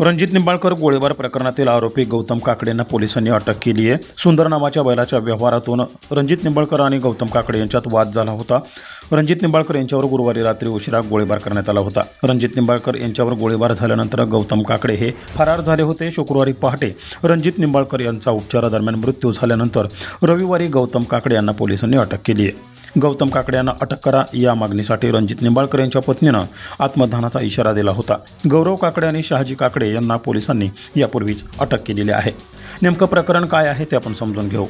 रणजित निंबाळकर गोळीबार प्रकरणातील आरोपी गौतम काकडेंना पोलिसांनी अटक केली आहे. सुंदर नावाच्या बैलाच्या व्यवहारातून रणजित निंबाळकर आणि गौतम काकडे यांच्यात वाद झाला होता. रणजित निंबाळकर यांच्यावर गुरुवारी रात्री उशिरा गोळीबार करण्यात आला होता. रणजित निंबाळकर यांच्यावर गोळीबार झाल्यानंतर गौतम काकडे हे फरार झाले होते. शुक्रवारी पहाटे रणजित निंबाळकर यांचा उपचारादरम्यान मृत्यू झाल्यानंतर रविवारी गौतम काकडे यांना पोलिसांनी अटक केली आहे. गौतम काकडे यांना अटक करा. या मागणीसाठी रणजित निंबाळकर यांच्या पत्नीनं आत्मदानाचा इशारा दिला होता. गौरव काकडे आणि शहाजी काकडे यांना पोलिसांनी यापूर्वीच अटक केलेली आहे. नेमकं प्रकरण काय आहे ते आपण समजून घेऊ.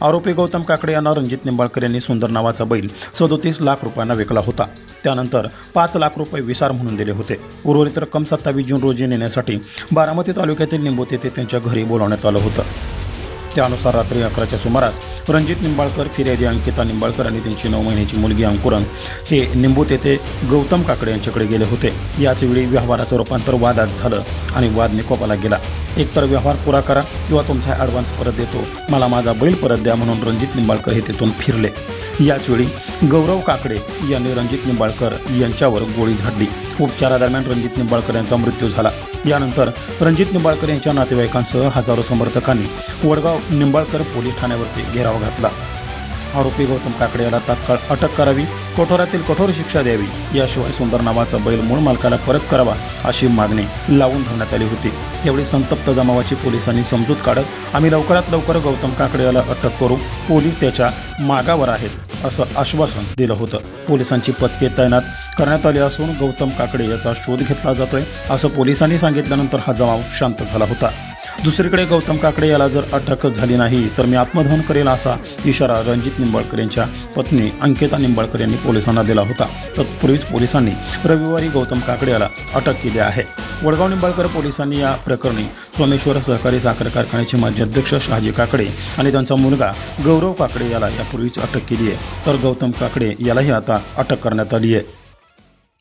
आरोपी गौतम काकडे यांना रणजित निंबाळकर यांनी सुंदर नावाचा बैल सदोतीस लाख रुपयांना विकला होता. त्यानंतर पाच लाख रुपये विसार म्हणून दिले होते. उर्वरित रक्कम सत्तावीस जून रोजी नेण्यासाठी बारामती तालुक्यातील निंबोत येथे त्यांच्या घरी बोलावण्यात आलं होतं. त्यानुसार रात्री अकराच्या सुमारास रणजित निंबाळकर फिर्यादी अंकिता निंबाळकर आणि त्यांची नऊ महिन्याची मुलगी अंकुरन हे निंबूत येथे गौतम काकडे यांच्याकडे गेले होते. याचवेळी व्यवहाराचं रूपांतर वादात झालं आणि वाद निकोपाला गेला. एकतर व्यवहार पुरा करा किंवा तुमचा ॲडव्हान्स परत देतो. मला माझा बैल परत द्या म्हणून रणजित निंबाळकर हे तिथून फिरले. याचवेळी गौरव काकडे यांनी रणजित निंबाळकर यांच्यावर गोळी झाडली. उपचारादरम्यान रणजित निंबाळकर यांचा मृत्यू झाला. यानंतर रणजित निंबाळकर यांच्या नातेवाईकांसह हजारो समर्थकांनी वडगाव निंबाळकर पोलीस ठाण्यावरती घेराव घातला. आरोपी गौतम काकडे याला तात्काळ अटक करावी कठोरातील कठोर शिक्षा द्यावी याशिवाय सुंदर नावाचा बैल मूळ मालकाला परत करावा अशी मागणी लावून धरण्यात आली होती. यावेळी संतप्त जमावाची पोलिसांनी समजूत काढत आम्ही लवकरात लवकर गौतम काकडे याला अटक करू. पोलीस त्याच्या मागावर आहेत. असं आश्वासन दिलं होतं. पोलिसांची पथके तैनात करण्यात आली असून गौतम काकडे याचा शोध घेतला जातोय असं पोलिसांनी सांगितल्यानंतर हा जमाव शांत झाला होता. दुसरीकडे गौतम काकडे याला जर अटक झाली नाही तर मी आत्मदहन करेल असा इशारा रणजित निंबाळकर यांच्या पत्नी अंकिता निंबाळकर यांनी पोलिसांना दिला होता. तत्पूर्वीच पोलिसांनी रविवारी गौतम काकडे याला अटक केली आहे. वडगाव निंबाळकर पोलिसांनी या प्रकरणी सोमेश्वर सहकारी साखर कारखान्याचे माजी अध्यक्ष शहाजी काकडे आणि त्यांचा मुलगा गौरव काकडे याला यापूर्वीच अटक केली आहे. तर गौतम काकडे यालाही आता अटक करण्यात आली आहे.